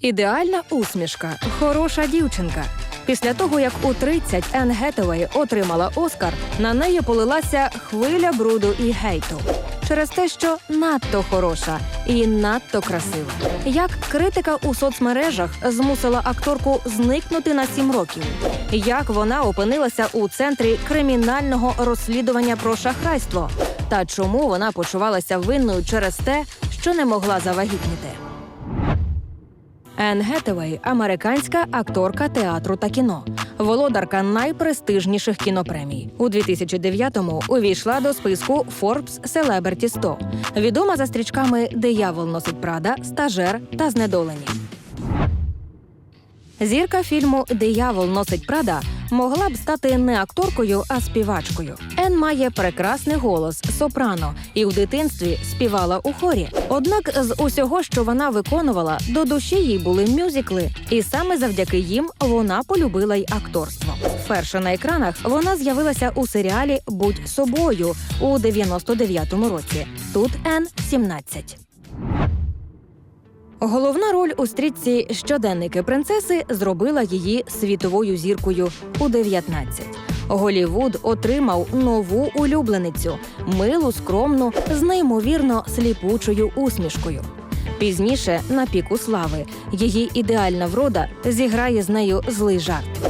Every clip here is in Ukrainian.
Ідеальна усмішка, хороша дівчинка. Після того, як у 30 Енн Гетевей отримала Оскар, на неї полилася хвиля бруду і гейту. Через те, що надто хороша і надто красива. Як критика у соцмережах змусила акторку зникнути на сім років, як вона опинилася у центрі кримінального розслідування про шахрайство, та чому вона почувалася винною через те, що не могла завагітніти. Енн Гетевей – американська акторка театру та кіно, володарка найпрестижніших кінопремій. У 2009-му увійшла до списку Forbes Celebrity 100, відома за стрічками Диявол носить Прада, Стажер та Знедолені. Зірка фільму Диявол носить Прада могла б стати не акторкою, а співачкою. Ен має прекрасний голос сопрано і в дитинстві співала у хорі. Однак з усього, що вона виконувала, до душі їй були мюзикли, і саме завдяки їм вона полюбила й акторство. Вперше на екранах вона з'явилася у серіалі Будь собою у 99-му році. Тут Ен 17. Головна роль у стрічці Щоденники принцеси зробила її світовою зіркою у 19. Голівуд отримав нову улюбленицю милу, скромну, з неймовірно сліпучою усмішкою. Пізніше, на піку слави, її ідеальна врода зіграє з нею злий жарт.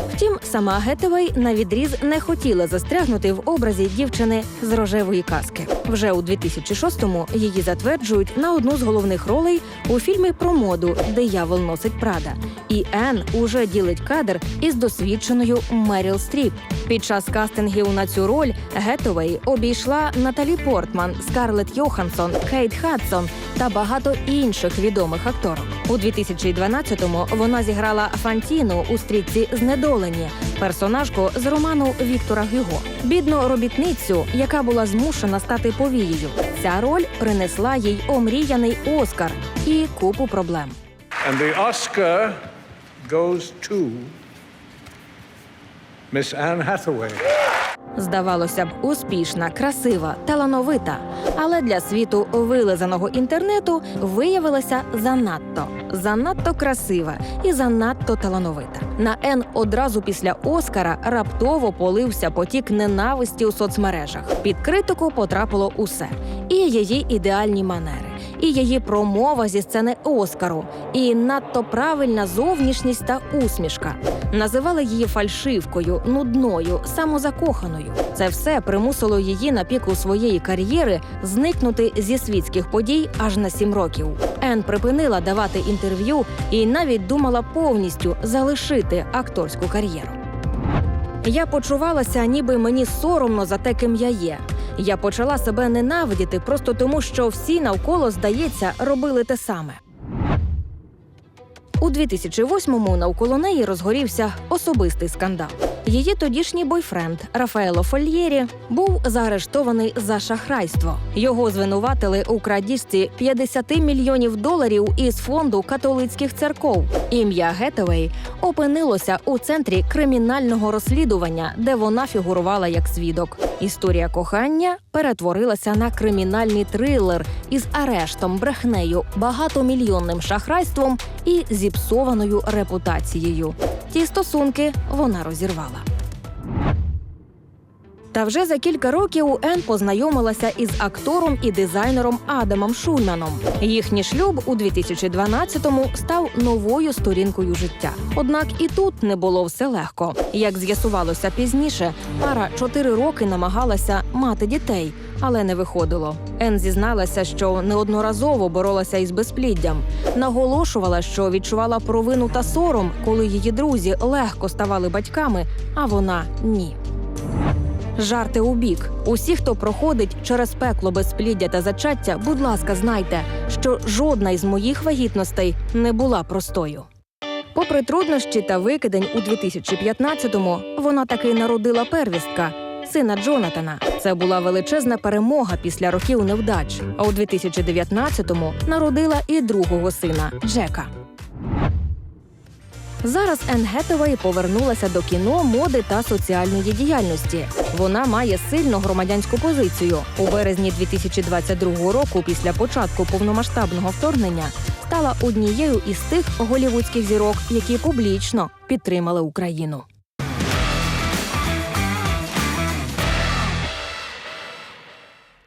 Сама Гетевей на відріз не хотіла застрягнути в образі дівчини з рожевої казки. Вже у 2006-му її затверджують на одну з головних ролей у фільмі про моду Диявол носить Прада. І Енн уже ділить кадр із досвідченою Меріл Стріп. Під час кастингів на цю роль Гетовей обійшла Наталі Портман, Скарлетт Йоханссон, Кейт Хадсон та багато інших відомих акторок. У 2012-му вона зіграла Фантіну у стрічці Знедолені, персонажку з роману Віктора Гюго. Бідну робітницю, яка була змушена стати повією. Ця роль принесла їй омріяний Оскар і купу проблем. And the Oscar goes to Miss Anne Hathaway. Здавалося б, успішна, красива, талановита, але для світу вилизаного інтернету виявилася занадто, занадто красива і занадто талановита. На Н одразу після Оскара раптово полився потік ненависті у соцмережах. Під критику потрапило усе: і її ідеальні манери, і її промова зі сцени Оскару, і надто правильна зовнішність та усмішка. Називали її фальшивкою, нудною, самозакоханою. Це все примусило її на піку своєї кар'єри зникнути зі світських подій аж на сім років. Ен припинила давати інтерв'ю і навіть думала повністю залишити акторську кар'єру. Я почувалася, ніби мені соромно за те, ким я є. Я почала себе ненавидіти просто тому, що всі навколо, здається, робили те саме. У 2008-му навколо неї розгорівся особистий скандал. Її тодішній бойфренд Рафаело Фольєрі був заарештований за шахрайство. Його звинуватили у крадіжці 50 мільйонів доларів із фонду католицьких церков. Ім'я Гетевей опинилося у центрі кримінального розслідування, де вона фігурувала як свідок. Історія кохання перетворилася на кримінальний трилер із арештом, брехнею, багатомільйонним шахрайством і зіпсованою репутацією. Ті стосунки вона розірвала. Та вже за кілька років Ен познайомилася із актором і дизайнером Адамом Шульманом. Їхній шлюб у 2012-му став новою сторінкою життя. Однак і тут не було все легко. Як з'ясувалося пізніше, пара чотири роки намагалася мати дітей, але не виходило. Ен зізналася, що неодноразово боролася із безпліддям. Наголошувала, що відчувала провину та сором, коли її друзі легко ставали батьками, а вона ні. Жарти у бік. Усі, хто проходить через пекло безпліддя та зачаття, будь ласка, знайте, що жодна із моїх вагітностей не була простою. Попри труднощі та викидень у 2015-му, вона таки народила первістка сина Джонатана. Це була величезна перемога після років невдач. А у 2019-му народила і другого сина Джека. Зараз Енн Гетевей повернулася до кіно, моди та соціальної діяльності. Вона має сильну громадянську позицію. У березні 2022 року, після початку повномасштабного вторгнення, стала однією із тих голівудських зірок, які публічно підтримали Україну.